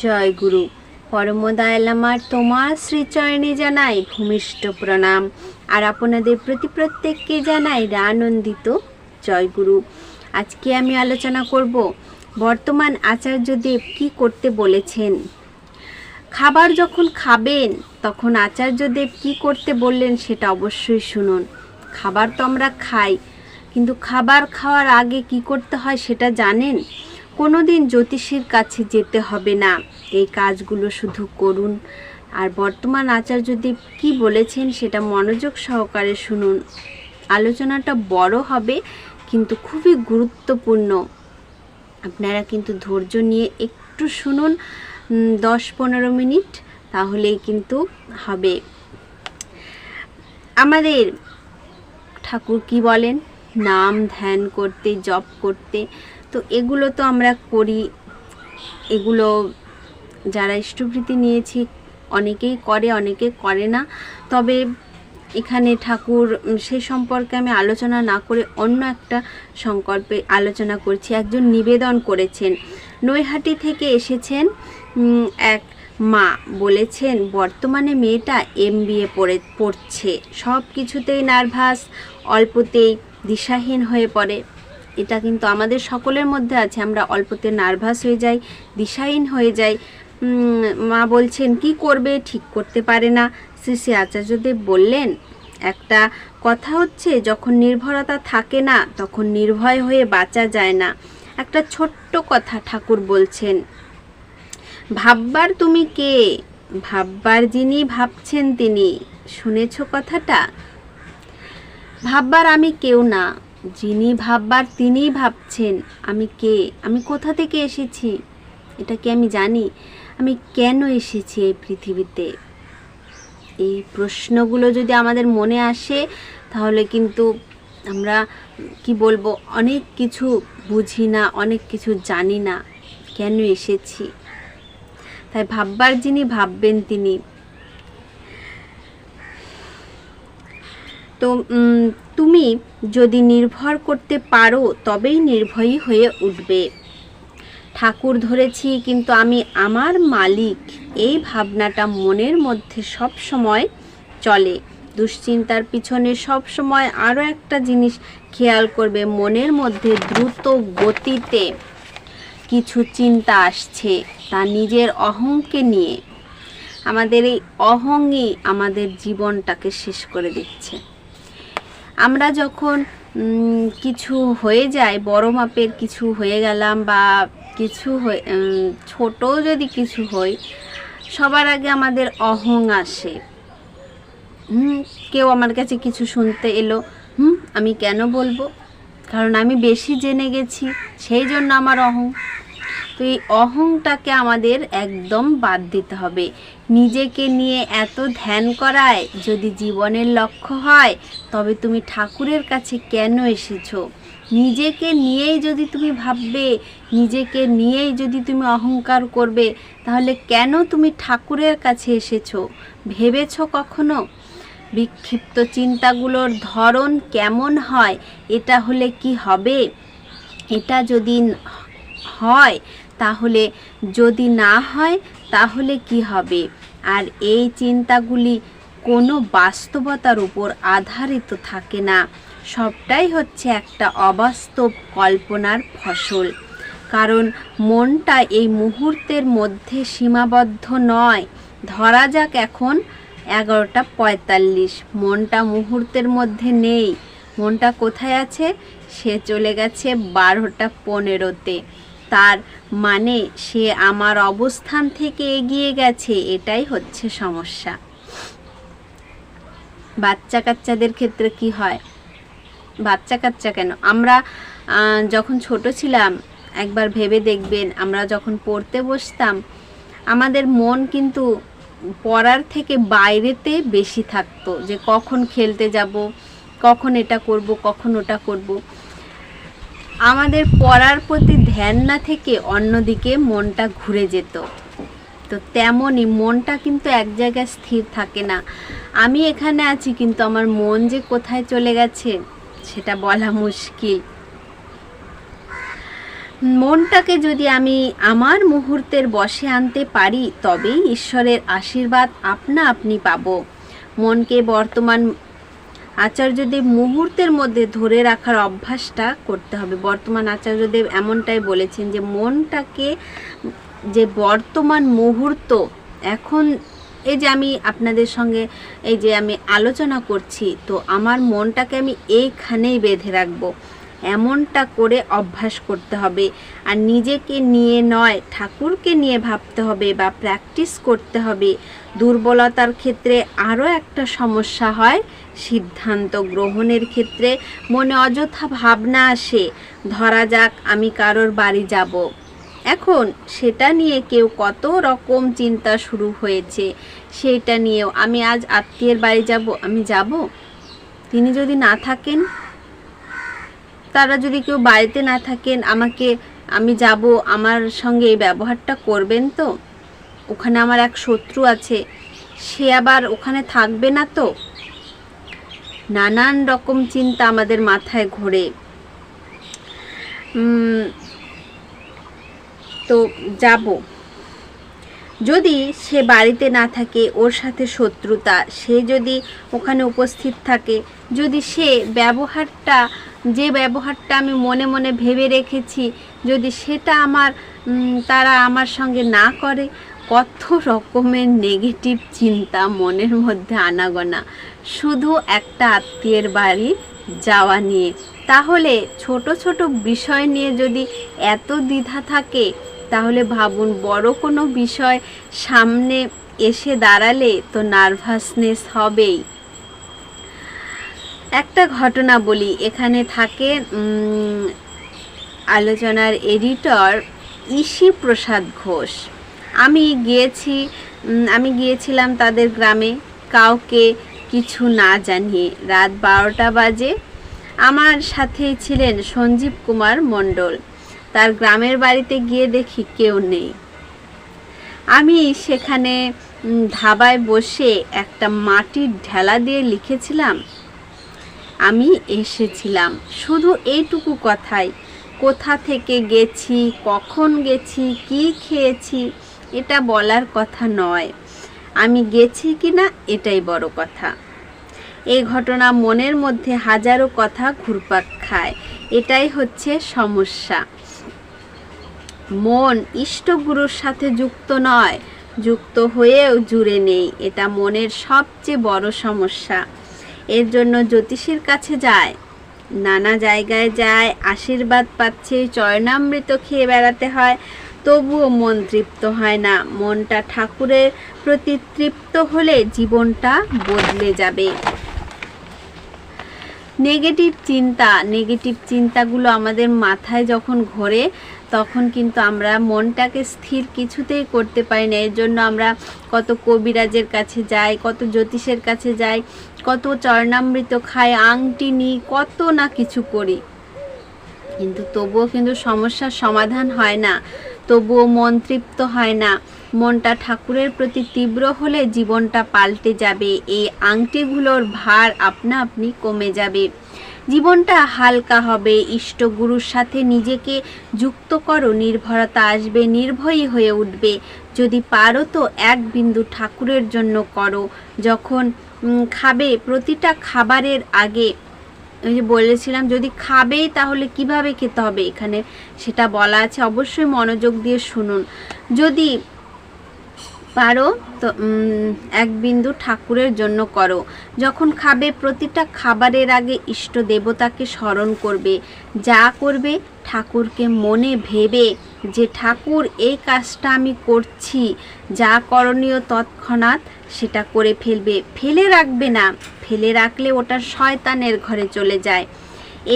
জয় গুরু। পরমদয়ালামার তোমার শ্রীচরণে জানাই ভূমিষ্ঠ প্রণাম। আর আপনাদের প্রতি প্রত্যেককে জানাই আনন্দিত জয় গুরু। আজকে আমি আলোচনা করব, বর্তমান আচার্যদেব কি করতে বলেছেন? খাবার যখন খাবেন, তখন আচার্যদেব কি করতে বললেন সেটা অবশ্যই শুনুন। খাবার তো আমরা খাই, কিন্তু খাবার খাওয়ার আগে কি করতে হয় সেটা জানেন? কোনো দিন জ্যোতিষীর কাছে যেতে হবে না। এই কাজগুলো শুধু করুন। আর বর্তমান আচার্যদেব কি বলেছেন সেটা মনোযোগ সহকারে শুনুন। আলোচনাটা বড় হবে, কিন্তু খুবই গুরুত্বপূর্ণ। আপনারা কিন্তু ধৈর্য নিয়ে একটু শুনুন দশ পনেরো মিনিট, তাহলেই কিন্তু হবে। আমাদের ঠাকুর কি বলেন? নাম ধ্যান করতে, জপ করতে তো এগুলো তো আমরা করি। এগুলো যারা ইষ্টভৃতি নিয়েছি, অনেকেই করে, অনেকে করে না। তবে এখানে ঠাকুর সে সম্পর্কে আমি আলোচনা না করে অন্য একটা সংকল্পে আলোচনা করছি। একজন নিবেদন করেছেন। নৈহাটি থেকে এসেছেন এক মা বলেছেন, বর্তমানে মেয়েটা এম বিএ পড়ে, পড়ছে। সব কিছুতেই নার্ভাস, অল্পতেই দিশাহীন হয়ে পড়ে। এটা কিন্তু আমাদের সকলের মধ্যে আছে। আমরা অল্পতে নার্ভাস হয়ে যাই, দিশাহীন হয়ে যাই। মা বলছেন, কি করবে? ঠিক করতে পারে না। শ্রী শ্রী আচার্যদেব বললেন, একটা কথা হচ্ছে, যখন নির্ভরতা থাকে না, তখন নির্ভয় হয়ে বাঁচা যায় না। একটা ছোট্ট কথা ঠাকুর বলছেন, ভাববার তুমি কে? ভাববার যিনি ভাবছেন তিনি। শুনেছ কথাটা? ভাববার আমি কেউ না। যিনি ভাববার তিনিই ভাবছেন, আমি কে? আমি কোথা থেকে এসেছি? এটা কি আমি জানি? আমি কেন এসেছি এই পৃথিবীতে? এই প্রশ্নগুলো যদি আমাদের মনে আসে, তাহলে কিন্তু আমরা, কি বলব, অনেক কিছু বুঝি না, অনেক কিছু জানি না কেন এসেছি। তাই ভাববার যিনি ভাববেন তিনি তো তুমি যদি নির্ভর করতে পারো, তবেই নির্ভয়ী হয়ে উঠবে। ঠাকুর ধরেছি, কিন্তু আমি আমার মালিক। এই ভাবনাটা মনের মধ্যে সব সময় চলে। দুশ্চিন্তার পিছনে সব সময় আরও একটা জিনিস খেয়াল করবে মনের মধ্যে দ্রুত গতিতে। কিছু চিন্তা আসছে তা নিজের অহংকে নিয়ে। আমাদের এই অহংই আমাদের জীবনটাকে শেষ করে দিচ্ছে। আমরা যখন কিছু হয়ে যায়, বড় মাপের কিছু হয়ে গেলাম বা কিছু ছোট যদি কিছু হই, সবার আগে আমাদের অহং আসে। হুম, কেউ আমার কাছে কিছু শুনতে এলো, হুম, আমি কেন বলব? কারণ আমি বেশি জেনে গেছি, সেই জন্য আমার অহং। তো এই অহংটাকে আমাদের একদম বাদ দিতে হবে। নিজেকে নিয়ে এত ধ্যান করায় যদি জীবনের লক্ষ্য হয়, তবে তুমি ঠাকুরের কাছে কেন এসেছ? নিজেকে নিয়েই যদি তুমি ভাববে, নিজেকে নিয়েই যদি তুমি অহংকার করবে, তাহলে কেন তুমি ঠাকুরের কাছে এসেছ? ভেবেছো কখনো? বিক্ষিপ্ত চিন্তাগুলোর ধরন কেমন হয়? এটা হলে কি হবে? এটা যদি হয়, তাহলে যদি না হয় তাহলে কি হবে? আর এই চিন্তাগুলি কোনো বাস্তবতার উপর আধারিত থাকে না। সবটাই হচ্ছে একটা অবাস্তব কল্পনার ফসল। কারণ মনটা এই মুহূর্তের মধ্যে সীমাবদ্ধ নয়। ধরা যাক এখন এগারোটা পঁয়তাল্লিশ। মনটা মুহূর্তের মধ্যে নেই। মনটা কোথায় আছে? সে চলে গেছে বারোটা পনেরোতে। তার মানে সে আমার অবস্থান থেকে এগিয়ে গেছে, এটাই হচ্ছে সমস্যা। বাচ্চা কাচ্চাদের ক্ষেত্রে কি হয়? বাচ্চা কাচ্চা কেন? আমরা যখন ছোট ছিলাম, একবার ভেবে দেখবেন, আমরা যখন পড়তে বসতাম, আমাদের মন কিন্তু পড়ার থেকে বাইরেতে বেশি থাকতো যে কখন খেলতে যাব, কখন এটা করব, কখন ওটা করব। আমাদের পড়ার প্রতি ধ্যান না থেকে অন্যদিকে মনটা ঘুরে যেত। তো তেমনই মনটা কিন্তু এক জায়গায় স্থির থাকে না। আমি এখানে আছি কিন্তু আমার মন যে কোথায় চলে গেছে, সেটা বলা মুশকিল। মনটাকে যদি আমি আমার মুহূর্তের বশে আনতে পারি, তবেই ঈশ্বরের আশীর্বাদ আপনা আপনি পাবো। মনকে বর্তমান আচার্যদেব মুহূর্তের মধ্যে ধরে রাখার অভ্যাসটা করতে হবে। বর্তমান আচার্যদেব এমনটাই বলেছেন যে, মনটাকে যে বর্তমান মুহূর্ত, এখন এই যে আমি আপনাদের সঙ্গে এই যে আমি আলোচনা করছি, তো আমার মনটাকে আমি এইখানেই বেঁধে রাখব। এমনটা করে অভ্যাস করতে হবে। আর নিজেকে নিয়ে নয়, ঠাকুরকে নিয়ে ভাবতে হবে বা প্র্যাকটিস করতে হবে। দুর্বলতার ক্ষেত্রে আরও একটা সমস্যা হয়, সিদ্ধান্ত গ্রহণের ক্ষেত্রে মনে অযথা ভাবনা আসে, ধরা যাক আমি কারোর বাড়ি যাব। এখন সেটা নিয়ে কেউ কত রকম চিন্তা শুরু হয়েছে, সেইটা নিয়েও আমি আজ আত্মীয়ের বাড়ি যাব, আমি যাব? তিনি যদি না থাকেন তারা যদি কেউ বাড়িতে না থাকেন, আমাকে, আমি যাব, আমার সঙ্গে এই ব্যবহারটা করবেন তো? ওখানে আমার এক শত্রু আছে, সে আবার ওখানে থাকবে না তো? নানান রকম চিন্তা আমাদের মাথায় ঘোরে। তো যাব। যদি সে বাড়িতে না থাকে, ওর সাথে শত্রুতা, সে যদি ওখানে উপস্থিত থাকে, যদি সে ব্যবহারটা, যে ব্যবহারটা আমি মনে মনে ভেবে রেখেছি, যদি সেটা আমার তারা আমার সঙ্গে না করে, কত রকমের নেগেটিভ চিন্তা মনের মধ্যে আনাগোনা। শুধু একটা আত্মীয়ের বাড়ি যাওয়া নিয়ে। তাহলে ছোট ছোট বিষয় নিয়ে যদি এত দ্বিধা থাকে তাহলে ভাবুন, বড় কোনো বিষয় সামনে এসে দাঁড়ালে তো নার্ভাসনেস হবেই। একটা ঘটনা বলি, এখানে থাকে আলোচনার এডিটর ইসি প্রসাদ ঘোষ। আমি গিয়েছি আমি গিয়েছিলাম তাদের গ্রামে, কাউকে কিছু না জানিয়ে। রাত বারোটা বাজে। আমার সাথেই ছিলেন সঞ্জীব কুমার মণ্ডল। তার গ্রামের বাড়িতে গিয়ে দেখি কেউ নেই। আমি সেখানে ধাবায় বসে একটা মাটির ঢেলা দিয়ে লিখেছিলাম। আমি এসেছিলাম। শুধু এইটুকু কথাই। কোথা থেকে গেছি, কখন গেছি, কি খেয়েছি, এটা বলার কথা নয়। আমি গেছি কি না এটাই বড় কথা। এই ঘটনা মনের মধ্যে হাজারো কথা ঘুরপাক খায়। এটাই হচ্ছে সমস্যা। মন ইষ্টগুরুর সাথে যুক্ত নয়, যুক্ত হয়েও জুড়ে নেই। এটা মনের সবচেয়ে বড় সমস্যা। এর জন্য জ্যোতিষীর কাছে যায়। নানা জায়গায় যায়, আশীর্বাদ পাচ্ছে, চয়নামৃত খেয়ে বেড়াতে হয়। তবুও মন তৃপ্ত হয় না। মনটা ঠাকুরের প্রতি তৃপ্ত হলে জীবনটা বদলে যাবে। নেগেটিভ চিন্তা নেগেটিভ চিন্তাগুলো আমাদের মাথায় যখন ঘোরে, তখন কিন্তু আমরা মনটাকে স্থির কিছুতেই করতে পারি না। এর জন্য আমরা কত কবিরাজের কাছে যাই, কত জ্যোতিষের কাছে যাই, কত চরণামৃত খাই, আংটি নিই, কত না কিছু করি। কিন্তু তবুও কিন্তু সমস্যার সমাধান হয় না, তবুও মন তৃপ্ত হয় না। মনটা ঠাকুরের প্রতি তীব্র হলে জীবনটা পাল্টে যাবে। এই আংটিগুলোর ভার আপনা আপনি কমে যাবে। জীবনটা হালকা হবে। ইষ্টগুরুর সাথে নিজেকে যুক্ত করো। নির্ভরতা আসবে, নির্ভয়ী হয়ে উঠবে। যদি পারো তো এক বিন্দু ঠাকুরের জন্য করো। যখন খাবে প্রতিটা খাবারের আগে, ওই যে বলেছিলাম, যদি খাবে তাহলে কীভাবে খেতে হবে? এখানে সেটা বলা আছে। অবশ্যই মনোযোগ দিয়ে শুনুন। যদি পারো, তো এক বিন্দু ঠাকুরের জন্য করো। যখন খাবে, প্রতিটা খাবারের আগে ইষ্ট দেবতাকে স্মরণ করবে। যা করবে, ঠাকুরকে মনে ভেবে যে ঠাকুর এই কাজটা আমি করছি। যা করণীয় তৎক্ষণাৎ সেটা করে ফেলবে। ফেলে রাখবে না। ফেলে রাখলে ওটা শয়তানের ঘরে চলে যায়।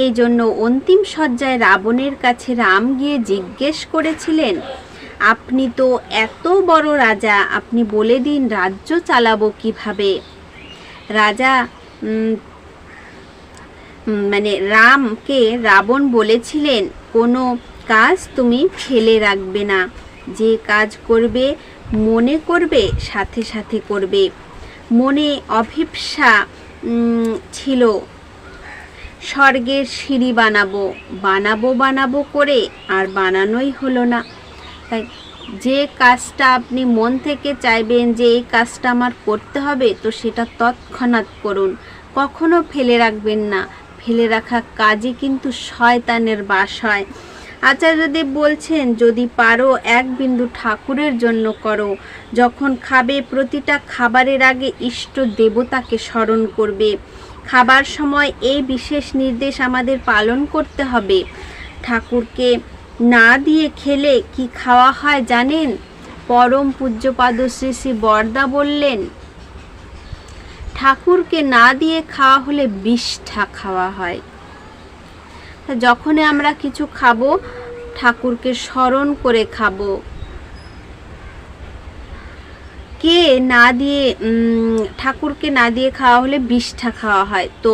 এই জন্য অন্তিম সজ্জায় রাবণের কাছে রাম গিয়ে জিজ্ঞেস করেছিলেন আপনি তো এত বড় রাজা, আপনি বলে দিন রাজ্য চালাবো কীভাবে? রাজা মানে রামকে রাবণ বলেছিলেন, কোনো কাজ তুমি ফেলে রাখবে না। যে কাজ করবে, মনে করবে, সাথে সাথে করবে। মনে অভিপ্সা ছিল। স্বর্গের সিঁড়ি বানাবো বানাবো বানাবো করে আর বানানোই হলো না। তাই যে কাজটা আপনি মন থেকে চাইবেন যে এই কাজটা আমার করতে হবে, তো সেটা তৎক্ষণাৎ করুন। কখনো ফেলে রাখবেন না। ফেলে রাখা কাজে কিন্তু শয়তানের বাস হয় আচার্যদেব বলছেন, যদি পারো, এক বিন্দু ঠাকুরের জন্য করো। যখন খাবে, প্রতিটা খাবারের আগে ইষ্ট দেবতাকে স্মরণ করবে। খাবার সময় এই বিশেষ নির্দেশ আমাদের পালন করতে হবে। ঠাকুরকে না দিয়ে খেলে কি খাওয়া হয় জানেন? পরম পূজ্যপাদ শ্রী শ্রী বরদা বললেন, ঠাকুরকে না দিয়ে খাওয়া হলে বিষ্ঠা খাওয়া হয়। যখনই আমরা কিছু খাব, ঠাকুরকে স্মরণ করে খাব। কে না দিয়ে ঠাকুরকে না দিয়ে খাওয়া হলে বিষ্ঠা খাওয়া হয়? তো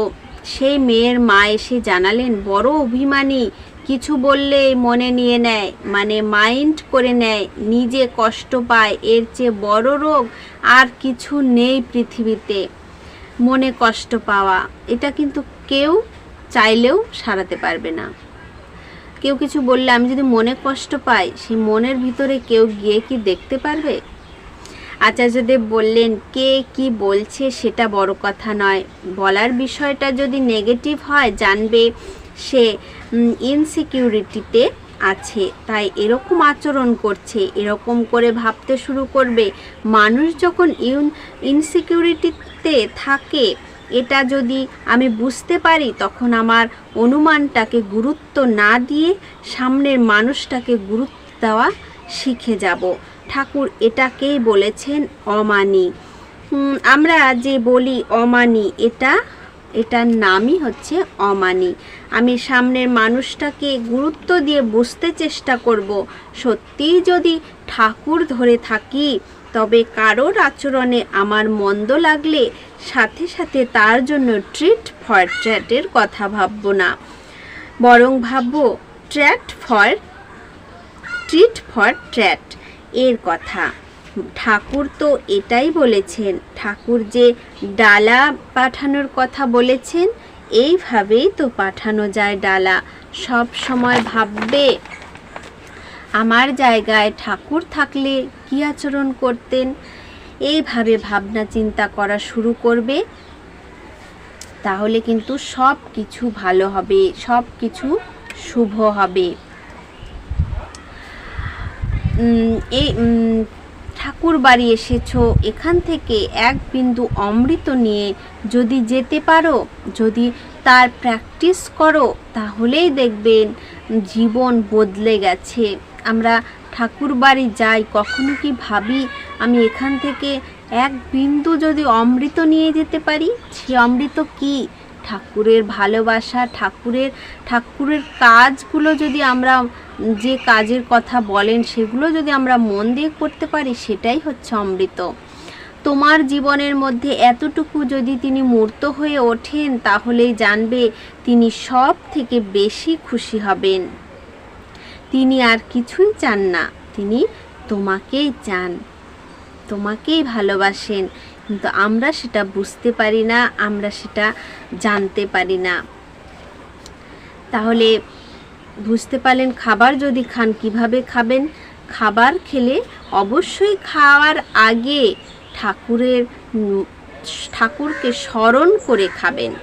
সেই মেয়ের মা এসে জানালেন, বড় অভিমানী কিছু বললে মনে নিয়ে নেয় মানে মাইন্ড করে নেয়, নিজে কষ্ট পায়, এর চেয়ে বড় রোগ আর কিছু নেই পৃথিবীতে। মনে কষ্ট পাওয়া, এটা কিন্তু কেউ চাইলেও সারাতে পারবে না। কেউ কিছু বললে, আমি যদি মনে কষ্ট পাই, সেই মনের ভিতরে কেউ গিয়ে কি দেখতে পারবে? আচার্যদেব বললেন, কে কি বলছে সেটা বড় কথা নয়। বলার বিষয়টা যদি নেগেটিভ হয়, জানবে সে ইনসিকিউরিটিতে আছে। তাই এরকম আচরণ করছে, এরকম করে ভাবতে শুরু করবে। মানুষ যখন ইউন ইনসিকিউরিটিতে থাকে, এটা যদি আমি বুঝতে পারি, তখন আমার অনুমানটাকে গুরুত্ব না দিয়ে সামনের মানুষটাকে গুরুত্ব দেওয়া শিখে যাব। ঠাকুর এটাকেই বলেছেন অমানি। আমরা যে বলি অমানি, এটা এটার নামই হচ্ছে অমানি। আমি সামনের মানুষটাকে গুরুত্ব দিয়ে বুঝতে চেষ্টা করব। সত্যিই যদি ঠাকুর ধরে থাকি, তবে কারোর আচরণে আমার মন্দ লাগলে সাথে সাথে তার জন্য ট্রিট ফর ট্র্যাটের কথা ভাববো না। বরং ভাববো, ট্র্যাট ফর, ট্রিট ফর ট্র্যাট এর কথা। ঠাকুর তো এটাই বলেছেন, ঠাকুর যে ডালা পাঠানোর কথা বলেছেন, এইভাবেই তো পাঠানো যায় ডালা। সব সময় ভাববে, আমার জায়গায় ঠাকুর থাকলে কী আচরণ করতেন? এইভাবে ভাবনা চিন্তা করা শুরু করবে, তাহলে কিন্তু সব কিছু ভালো হবে, সব কিছু শুভ হবে। এই ঠাকুর বাড়ি এসেছ, এখান থেকে এক বিন্দু অমৃত নিয়ে যদি যেতে পারো, যদি তার প্র্যাকটিস করো, তাহলেই দেখবেন জীবন বদলে গেছে। আমরা ঠাকুর বাড়ি যাই, কখনো কি ভাবি আমি এখান থেকে এক বিন্দু যদি অমৃত নিয়ে যেতে পারি? সে অমৃত কি? ঠাকুরের ভালোবাসা, ঠাকুরের ঠাকুরের কাজগুলো যদি আমরা যে কাজের কথা বলেন, সেগুলো যদি আমরা মন দিয়ে করতে পারি, সেটাই হচ্ছে অমৃত। তোমার জীবনের মধ্যে এতটুকু যদি তিনি মূর্ত হয়ে ওঠেন, তাহলেই জানবে তিনি সব থেকে বেশি খুশি হবেন। তিনি আর কিছুই চান না, তিনি তোমাকেই চান, তোমাকেই ভালোবাসেন। কিন্তু আমরা সেটা বুঝতে পারি না, আমরা সেটা জানতে পারি না। তাহলে বুঝতে পারলেন খাবার যদি খান, কীভাবে খাবেন? খাবার খেলে অবশ্যই খাওয়ার আগে ঠাকুরের ঠাকুরকে স্মরণ করে খাবেন।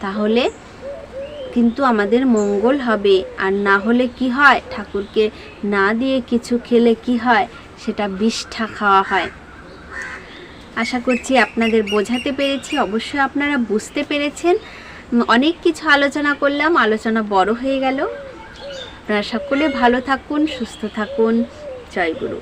তাহলে কিন্তু আমাদের মঙ্গল হবে। আর না হলে কি হয়? ঠাকুরকে না দিয়ে কিছু খেলে কি হয়? সেটা বিষ্ঠা খাওয়া হয়। আশা করছি আপনাদের বোঝাতে পেরেছি। অবশ্যই আপনারা বুঝতে পেরেছেন। অনেক কিছু আলোচনা করলাম। আলোচনা বড় হয়ে গেল। আপনারা সকলে ভালো থাকুন সুস্থ থাকুন। জয় গুরু।